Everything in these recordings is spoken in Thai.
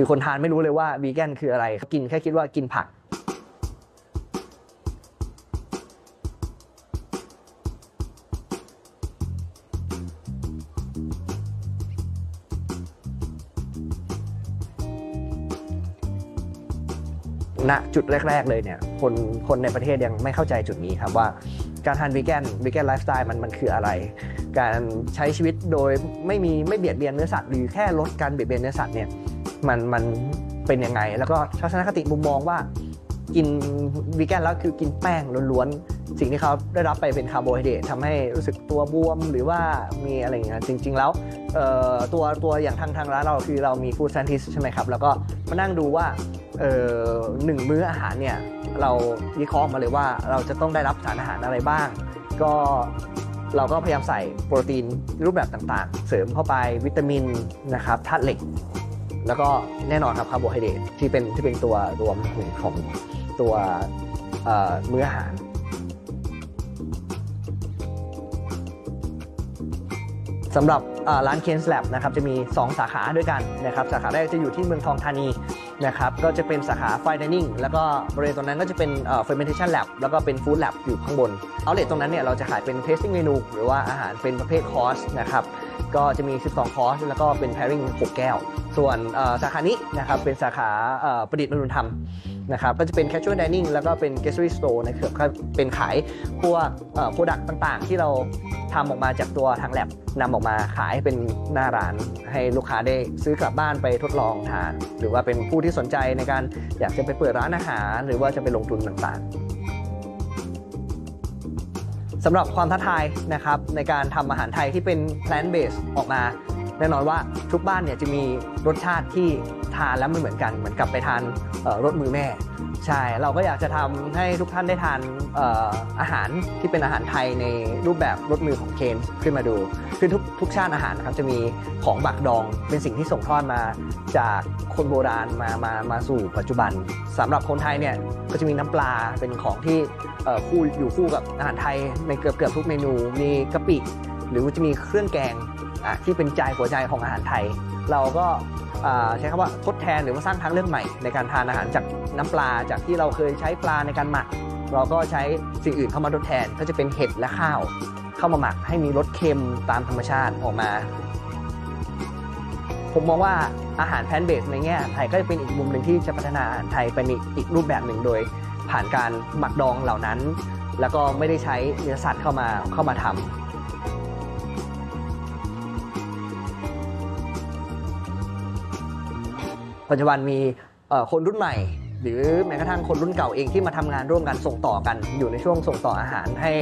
คือคนทานไม่รู้เลยว่าวีแกนคืออะไร กินแค่คิดว่ากินผัก ณจุดแรก ๆ เลยเนี่ย คนคนในประเทศยังไม่เข้าใจจุดนี้ครับว่าการทานวีแกนวีแกนไลฟ์สไตล์มันมันคืออะไร การใช้ชีวิตโดยไม่มีไม่เบียดเบียนเนื้อสัตว์หรือแค่ลดการเบียดเบียนเนื้อสัตว์เนี่ย มันมันเป็นยังไง แล้วก็ทัศนคติมุมมองว่ากินวีแกนแล้วคือกินแป้งล้วนๆ สิ่งที่เขาได้รับไปเป็นคาร์โบไฮเดรตทำให้รู้สึกตัวบวมหรือว่ามีอะไรอย่างเงี้ยจริง ๆ แล้วตัวตัวอย่างทางทางร้านเราคือเรามีฟู้ด s ซนติสใช่ไหมครับ แล้วก็มานั่งดูว่าหนึ่งมื้ออาหารเนี่ย เราวิเคราะห์มาเลยว่าเราจะต้องได้รับสารอาหารอะไรบ้าง ก็เราก็พยายามใส่โปรตีนรูปแบบต่างๆ เสริมเข้าไปวิตามินนะครับธาตุเหล็ก แล้วก็แน่นอนครับคาร์โบไฮเดรตที่เป็นที่เป็นตัวรวมของตัวเมื้ออาหารสำหรับร้านเคนสแลบนะครับจะมี 2 สาขาด้วยกันนะครับสาขาแรกจะอยู่ที่เมืองทองธานีนะครับก็จะเป็นสาขาไฟดิเนิ่งแล้วก็บริเวณตรงนั้นก็จะเป็นเฟอร์เมนเทชันแลบแล้วก็เป็นฟู้ดแลบอยู่ข้างบนเอาเลตตรงนั้นเนี่ยเราจะขายเป็นเทสติ้งเมนูหรือว่าอาหารเป็นประเภทคอร์สนะครับก็จะมี 12 คอร์ส แล้วก็เป็น pairing 6 แก้ว ส่วนสาขานี้นะครับเป็นสาขาประดิษฐ์มนุษยธรรมนะครับก็จะเป็น casual dining แล้วก็เป็น grocery store นะครับเป็นขายพวกโปรดักต์ต่างๆ ที่เราทำออกมาจากตัวทางแลบนำออกมาขายเป็นหน้าร้าน ให้ลูกค้าได้ซื้อกลับบ้านไปทดลองทาน หรือว่าเป็นผู้ที่สนใจในการอยากจะไปเปิดร้านอาหาร หรือว่าจะไปลงทุนต่างๆ สำหรับความท้าทายนะครับในการทำอาหารไทยที่เป็น plant based ออกมา แน่นอนว่าทุกบ้านเนี่ยจะมีรสชาติที่ ทานแล้วไม่เหมือนกันเหมือนกับไปทานรสมือแม่ ใช่ เราก็อยากจะทำให้ทุกท่านได้ทานออาหารที่เป็นอาหารไทยในรูปแบบรสมือของเคนขึ้นมาดู คือทุกทุกชาติอาหารนะครับจะมีของบักดองเป็นสิ่งที่ส่งทอดมาจากคนโบราณมามามาสู่ปัจจุบันสำหรับคนไทยเนี่ยก็จะมีน้ำปลาเป็นของที่คู่อยู่คู่กับอาหารไทยในเกือบเกือบทุกเมนูมีกะปิหรือจะมีเครื่องแกงที่เป็นใจหัวใจของอาหารไทย เราก็ ใช้คำว่าทดแทนหรือว่าสร้างทางเลือกใหม่ ในการทานอาหารจากน้ำปลาจากที่เราเคยใช้ปลาในการหมัก เราก็ใช้สิ่งอื่นเข้ามาทดแทนก็จะเป็นเห็ดและข้าว เข้ามาหมักให้มีรสเค็มตามธรรมชาติออกมา ผมมองว่าอาหารแพนเบสในแง่ไทยก็จะเป็นอีกมุมหนึ่งที่จะพัฒนาอาหารไทยเป็นอีกอีกรูปแบบหนึ่งโดย ผ่านการหมักดองเหล่านั้น แล้วก็ไม่ได้ใช้เนื้อสัตว์เข้ามาเข้ามาทำ ปัจจุบันมีคนรุ่นใหม่ หรือแม้กระทั่งคนรุ่นเก่าเองที่มาทำงานร่วมกันส่งต่อกัน อยู่ในช่วงส่งต่ออาหารให้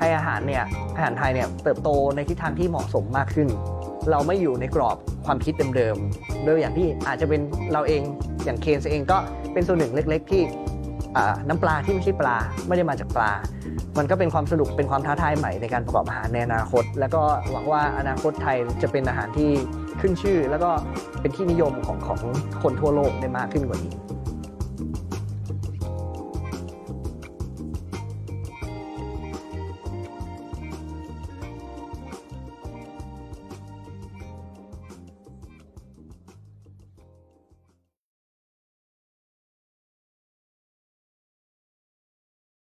ให้อาหารเนี่ยอาหารไทยเนี่ยเติบโตในทิศทางที่เหมาะสมมากขึ้น เราไม่อยู่ในกรอบความคิดเดิมๆโดยอย่างที่อาจจะเป็นเราเองอย่างเคนเองก็เป็นส่วนหนึ่งเล็ก ๆ ที่น้ำปลาที่ไม่ใช่ปลาไม่ได้มาจากปลา มันก็เป็นความสนุกเป็นความท้าทายใหม่ในการประกอบอาหารในอนาคต แล้วก็หวังว่าอนาคตไทยจะเป็นอาหารที่ ขึ้นชื่อ แล้วก็เป็นที่นิยมของของคนทั่วโลกได้มากขึ้นกว่านี้